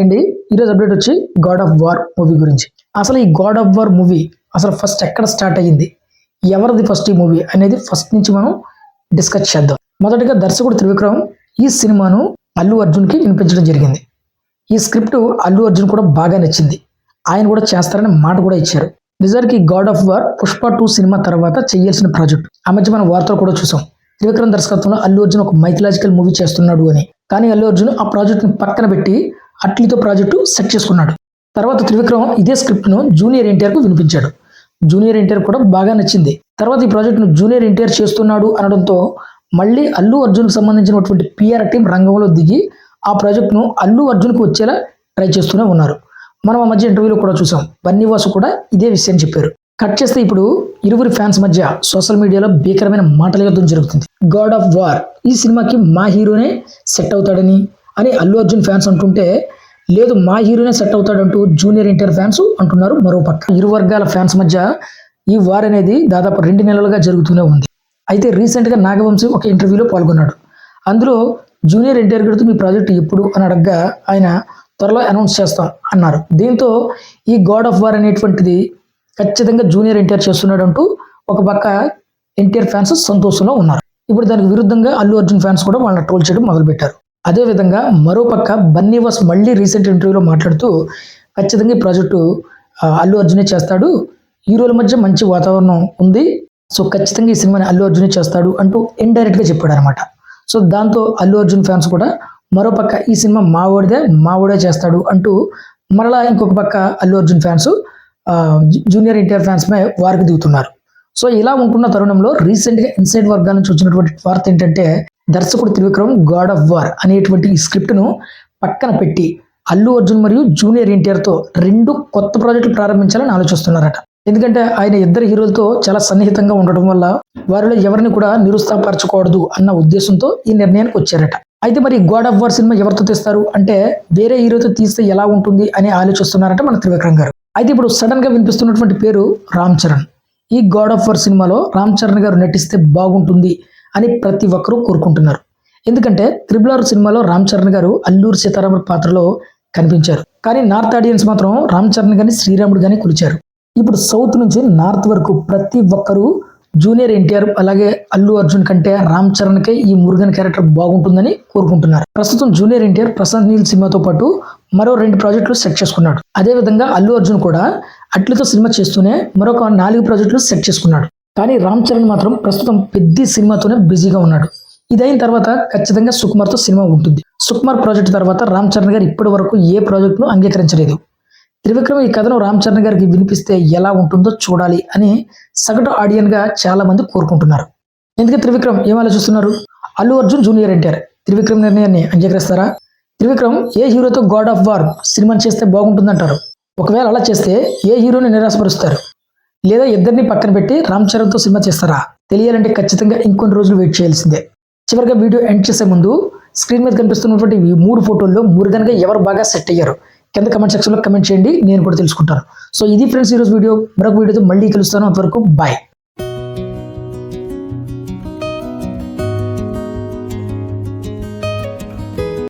అండి ఈరోజు అప్డేట్ వచ్చి గాడ్ ఆఫ్ వార్ మూవీ గురించి. అసలు ఈ గాడ్ ఆఫ్ వార్ మూవీ అసలు ఫస్ట్ ఎక్కడ స్టార్ట్ అయ్యింది? ఎవరిది ఫస్ట్ ఈ మూవీ అనేది ఫస్ట్ నుంచి మనం డిస్కస్ చేద్దాం. మొదటిగా దర్శకుడు త్రివిక్రమ్ ఈ సినిమాను అల్లు అర్జున్కి వినిపించడం జరిగింది. ఈ స్క్రిప్ట్ అల్లు అర్జున్ కూడా బాగా నచ్చింది. ఆయన కూడా చేస్తారని మాట కూడా ఇచ్చారు. నిజానికి God of War Pushpa two cinema తర్వాత చేయాల్సిన ప్రాజెక్ట్. ఆ మధ్య మనం వార్తలు కూడా చూసాం. త్రివిక్రమ్ దర్శకత్వంలో అల్లు అర్జున్ ఒక మైథలాజికల్ మూవీ చేస్తున్నాడు అని. కానీ అల్లు అర్జున్ ఆ ప్రాజెక్ట్ని పక్కన పెట్టి అట్లీతో ప్రాజెక్టు సెట్ చేసుకున్నాడు. తర్వాత త్రివిక్రమ్ ఇదే స్క్రిప్ట్ను జూనియర్ ఎన్టీఆర్కు వినిపించాడు. జూనియర్ ఎన్టీఆర్ కూడా బాగా నచ్చింది. తర్వాత ఈ ప్రాజెక్ట్ను జూనియర్ ఎన్టీఆర్ చేస్తున్నాడు అనడంతో మళ్ళీ అల్లు అర్జున్కి సంబంధించినటువంటి పిఆర్ టీం రంగంలో దిగి ఆ ప్రాజెక్ట్ను అల్లు అర్జున్కు వచ్చేలా ట్రై చేస్తూనే ఉన్నారు. మనం ఆ మధ్య ఇంటర్వ్యూలో కూడా చూసాం. బన్నీవాసు కూడా ఇదే విషయం చెప్పారు. కట్ చేస్తే ఇప్పుడు ఇరువురి ఫ్యాన్స్ మధ్య సోషల్ మీడియాలో భీకరమైన మాటల యుద్ధం జరుగుతుంది. గాడ్ ఆఫ్ వార్ ఈ సినిమాకి మా హీరోనే సెట్ అవుతాడని అని అల్లు అర్జున్ ఫ్యాన్స్ అంటుంటే లేదు మా హీరోనే సెట్ అవుతాడంటూ జూనియర్ ఎన్టీఆర్ ఫ్యాన్స్ అంటున్నారు మరో పక్క. ఇరు వర్గాల ఫ్యాన్స్ మధ్య ఈ వార్ అనేది దాదాపు రెండు నెలలుగా జరుగుతూనే ఉంది. అయితే రీసెంట్గా నాగవంశీ ఒక ఇంటర్వ్యూలో పాల్గొన్నాడు. అందులో జూనియర్ ఎన్టీఆర్ గారితో మీ ప్రాజెక్ట్ ఎప్పుడు? అని అడగగా ఆయన త్వరలో అనౌన్స్ చేస్తాం అన్నారు. దీంతో ఈ గాడ్ ఆఫ్ వార్ అనేటువంటిది ఖచ్చితంగా జూనియర్ ఎన్టీఆర్ చేస్తున్నాడు అంటూ ఒక పక్క ఎన్టీఆర్ ఫ్యాన్స్ సంతోషంలో ఉన్నారు. ఇప్పుడు దానికి విరుద్ధంగా అల్లు అర్జున్ ఫ్యాన్స్ కూడా వాళ్ళని ట్రోల్ చేయడం మొదలుపెట్టారు. అదేవిధంగా మరోపక్క బన్నీవాస్ మళ్ళీ రీసెంట్ ఇంటర్వ్యూలో మాట్లాడుతూ ఖచ్చితంగా ఈ ప్రాజెక్టు అల్లు అర్జునే చేస్తాడు. హీరోల మధ్య మంచి వాతావరణం ఉంది. సో ఖచ్చితంగా ఈ సినిమాని అల్లు అర్జునే చేస్తాడు అంటూ ఇండైరెక్ట్గా చెప్పాడు అనమాట సో దాంతో అల్లు అర్జున్ ఫ్యాన్స్ కూడా మరో పక్క ఈ సినిమా మావోడిదే మావోడే చేస్తాడు అంటూ మరలా ఇంకొక పక్క Allu Arjun fans junior NTR fans మే వారికి దిగుతున్నారు. సో ఇలా ఉంటున్న తరుణంలో రీసెంట్గా ఇన్సైడ్ వర్గాల నుంచి వచ్చినటువంటి వార్త ఏంటంటే దర్శకుడు త్రివిక్రమ్ గాడ్ ఆఫ్ వార్ అనేటువంటి ఈ స్క్రిప్ట్ను పక్కన పెట్టి అల్లు అర్జున్ మరియు జూనియర్ ఎన్టీఆర్తో రెండు కొత్త ప్రాజెక్టులు ప్రారంభించాలని ఆలోచిస్తున్నారట. ఎందుకంటే ఆయన ఇద్దరు హీరోలతో చాలా సన్నిహితంగా ఉండటం వల్ల వారిలో ఎవరిని కూడా నిరుత్సాహపరచకూడదు అన్న ఉద్దేశంతో ఈ నిర్ణయానికి వచ్చారట. అయితే మరి గాడ్ ఆఫ్ వార్ సినిమా ఎవరితో తీస్తారు? అంటే వేరే హీరోతో తీస్తే ఎలా ఉంటుంది అని ఆలోచిస్తున్నారట మన త్రివిక్రమ్ గారు. అయితే ఇప్పుడు సడన్గా వినిపిస్తున్నటువంటి పేరు రామ్ చరణ్. ఈ గాడ్ ఆఫ్ వార్ సినిమాలో రామ్ చరణ్ గారు నటిస్తే బాగుంటుంది అని ప్రతి ఒక్కరూ కోరుకుంటున్నారు. ఎందుకంటే త్రిబుల్ సినిమాలో రామ్ చరణ్ గారు అల్లూరు సీతారాముడు పాత్రలో కనిపించారు. కానీ నార్త్ ఆడియన్స్ మాత్రం రామ్ చరణ్ గారిని శ్రీరాముడు గాని కొలిచారు. ఇప్పుడు సౌత్ నుంచి నార్త్ వరకు ప్రతి ఒక్కరూ జూనియర్ ఎన్టీఆర్ అలాగే అల్లు అర్జున్ కంటే రామ్ చరణ్కే ఈ మురుగన్ క్యారెక్టర్ బాగుంటుందని కోరుకుంటున్నారు. ప్రస్తుతం జూనియర్ ఎన్టీఆర్ ప్రశాంత్ నీల్ సినిమాతో పాటు మరో రెండు ప్రాజెక్టులు సెట్ చేసుకున్నాడు. అదే విధంగా అల్లు అర్జున్ కూడా అట్లతో సినిమా చేస్తూనే మరొక నాలుగు ప్రాజెక్టులు సెట్ చేసుకున్నాడు. కానీ రామ్ చరణ్ మాత్రం ప్రస్తుతం పెద్ద సినిమాతోనే బిజీగా ఉన్నాడు. ఇదైన తర్వాత ఖచ్చితంగా సుకుమార్తో సినిమా ఉంటుంది. సుకుమార్ ప్రాజెక్ట్ తర్వాత రామ్ చరణ్ గారు ఇప్పటి వరకు ఏ ప్రాజెక్టును అంగీకరించలేదు. త్రివిక్రమ్ ఈ కథను రామ్ చరణ్ గారికి వినిపిస్తే ఎలా ఉంటుందో చూడాలి అని సగటు ఆడియన్గా చాలామంది కోరుకుంటున్నారు. ఎందుకే త్రివిక్రమ్? ఏం ఆలోచిస్తున్నారు? అల్లు అర్జున్ జూనియర్ ఎన్టీఆర్ త్రివిక్రమ్ నిర్ణయాన్ని అంగీకరిస్తారా? త్రివిక్రమ్ ఏ హీరోతో గాడ్ ఆఫ్ వార్ సినిమాని చేస్తే బాగుంటుందంటారు? ఒకవేళ అలా చేస్తే ఏ హీరోని నిరాశపరుస్తారు? లేదా ఇద్దరిని పక్కన పెట్టి రామ్ చరణ్తో సినిమా చేస్తారా? తెలియాలంటే ఖచ్చితంగా ఇంకొన్ని రోజులు వెయిట్ చేయాల్సిందే. చివరిగా వీడియో ఎండ్ చేసే ముందు స్క్రీన్ మీద కనిపిస్తున్నటువంటి ఈ మూడు ఫోటోల్లో మురుగన్గా ఎవరు బాగా సెట్ అయ్యారు? కింద కమెంట్ సెక్షన్లో కమెంట్ చేయండి నేను కూడా తెలుసుకుంటాను. సో ఇది ఫ్రెండ్స్ ఈరోజు వీడియో. మరొక వీడియోతో మళ్ళీ కలుస్తాను. అంతవరకు బాయ్.